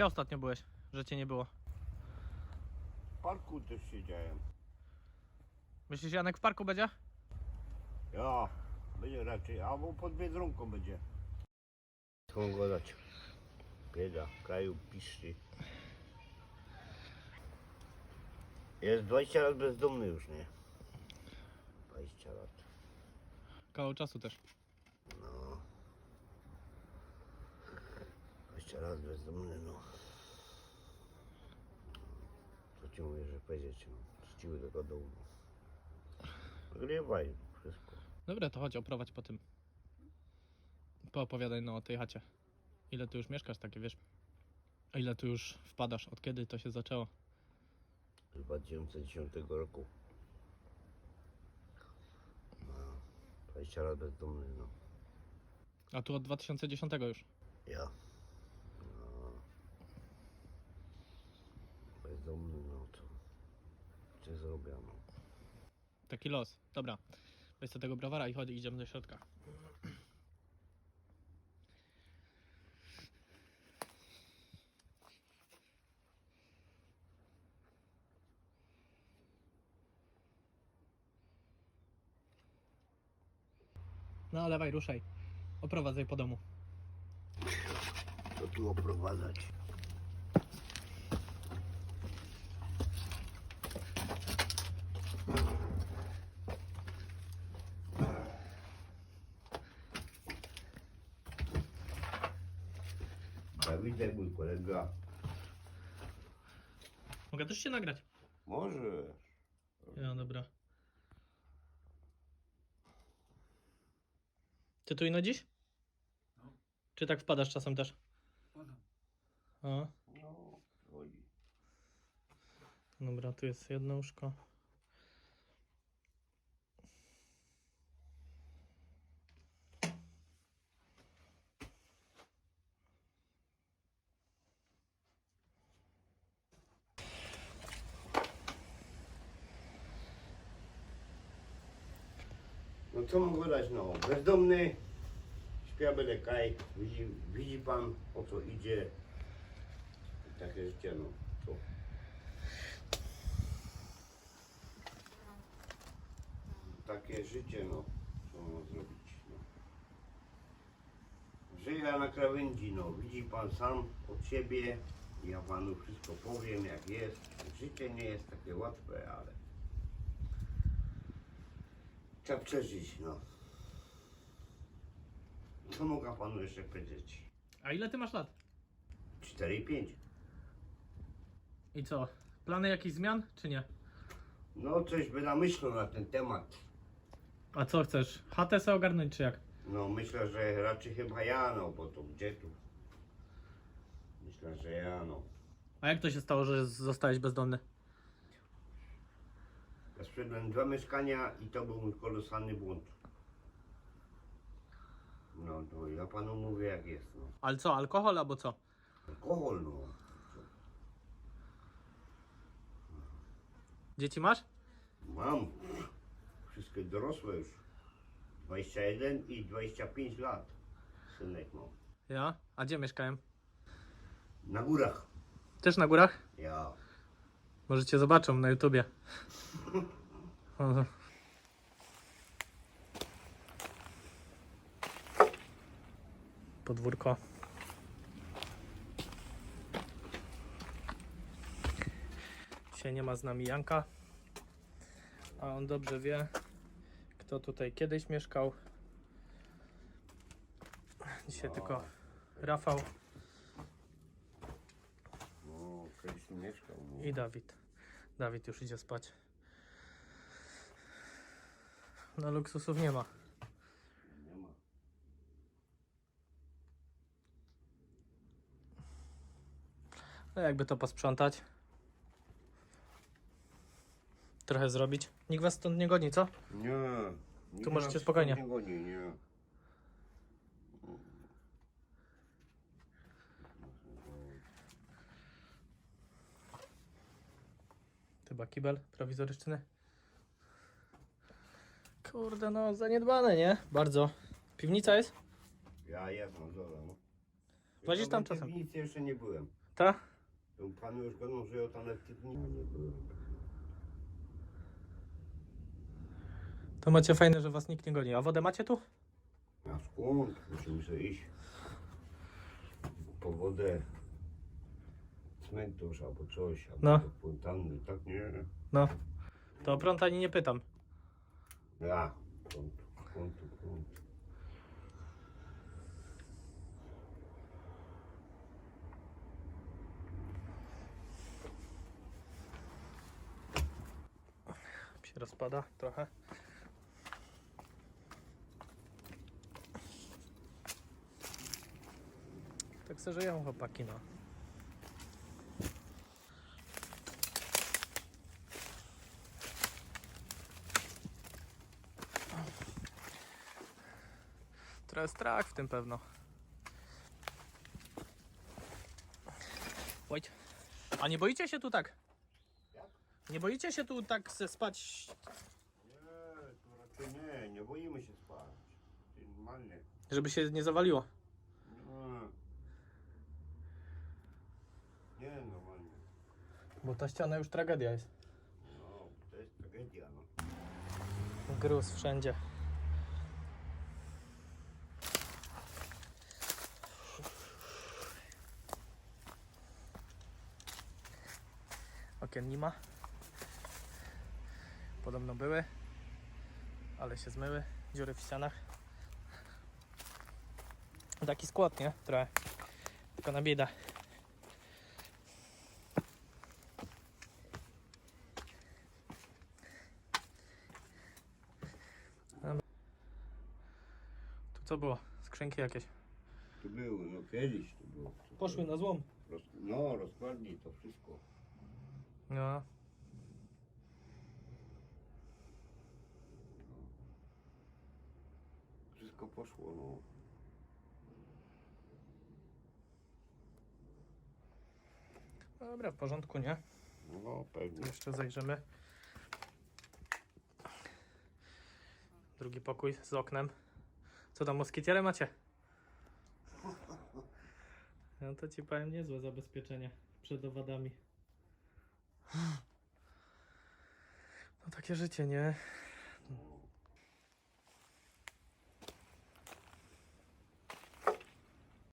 Gdzie ostatnio byłeś, że cię nie było? W parku też siedziałem. Myślisz, Janek w parku będzie? Ja, będzie raczej, albo pod Biedronką będzie. Co mam gadać? Bieda, w kraju piszczy. Jest 20 lat bezdomny już, nie? 20 lat. Kawał czasu też. 20 lat bezdomny, no. Co ci mówię, że powiedzieć. Wróciły do tego domu. Nagrywaj wszystko. Dobra, to chodź, oprowadź po tym. Poopowiadaj no o tej chacie. Ile tu już mieszkasz, takie wiesz? A ile tu już wpadasz? Od kiedy to się zaczęło? z 2010 roku. No, 20 lat bezdomny, no. A tu od 2010 już. Ja. No. Bezdomny, no to. Co zrobię, no. Taki los. Dobra. Weź tego browara i chodź, idziemy do środka. No, dawaj, ruszaj. Oprowadzaj po domu. Co tu oprowadzać? Dawidek, mój kolega. Mogę też się nagrać. Może. No, dobra. Ty tu ino dziś? Czy tak wpadasz czasem też? A, No, chodzi. dobra, tu jest jedno łóżko. No co mam gadać, no. Bezdomny, śpia kaj. Widzi, widzi pan, o co idzie. Takie życie, no. Co? Takie życie, no. Co mam zrobić, no. Żyję na krawędzi, no. Widzi pan sam od siebie. Ja panu wszystko powiem, jak jest. Życie nie jest takie łatwe, ale... Trzeba przeżyć, no. Co mogę panu jeszcze powiedzieć? A ile ty masz lat? 4 i 5. I co? Plany jakichś zmian, czy nie? No coś by namyślał na ten temat. A co chcesz? Chatę sobie ogarnąć, czy jak? No myślę, że raczej chyba ja, no bo to gdzie tu? Myślę, że ja, no. A jak to się stało, że zostałeś bezdomny? Ja sprzedałem dwa mieszkania i to był mój kolosalny błąd. No to ja panu mówię jak jest, no. Ale co, alkohol albo co? Alkohol, no. Dzieci masz? Mam. Wszystkie dorosłe już. 21 i 25 lat. Synek mam. Ja? A gdzie mieszkałem? Na górach. Też na górach? Ja. Może cię zobaczą na YouTubie. Podwórko. Dzisiaj nie ma z nami Janka, a on dobrze wie, kto tutaj kiedyś mieszkał. Dzisiaj tylko Rafał No, kiedyś tu mieszkał. No. i Dawid. Dawid już idzie spać. No luksusów nie ma. Nie ma. No jakby to posprzątać. Trochę zrobić. Nikt was stąd nie goni, co? Nie. Nikt Tu możecie nas spokojnie. Nie goni, nie. Chyba kibel prowizoryczny. Kurde, no zaniedbane, nie? Bardzo. Piwnica jest? Ja jestem, dobra. No. Włazisz tam Tylko w czasem? piwnicy jeszcze nie byłem. Ta? To panu już gadał, że ja tam nawet dni nie byłem. To macie fajne, że was nikt nie goni. A wodę macie tu? A skąd? Musimy sobie iść po wodę cmentarz albo coś, albo No. do fontanny, tak nie? No. To o prąd ani nie pytam. Ja, skąd, skąd, skąd. się rozpada trochę. Tak se żyją chłopaki, no. Trochę strach w tym pewno. Wojt. A nie boicie się tu tak? Nie boicie się tu tak se spać Nie, to raczej nie, nie boimy się spać. To Normalnie. Żeby się nie zawaliło. Nie, nie normalnie. Bo ta ściana już tragedia jest. No, to jest tragedia, no. Gruz wszędzie. Okien nie ma. Podobno były, ale się zmyły. Dziury w ścianach. Taki skład, nie? Trochę. Tylko na bieda. Tu co było? Skrzynki jakieś. Tu były, no kiedyś tu było. Poszły na złom. Roz, no, rozkładli to wszystko. No. Wszystko poszło, no. Dobra, w porządku, nie? No, pewnie. Jeszcze zajrzymy. Drugi pokój z oknem. Co tam, moskitierę macie? No to ci powiem, niezłe zabezpieczenie przed owadami. No takie życie, nie?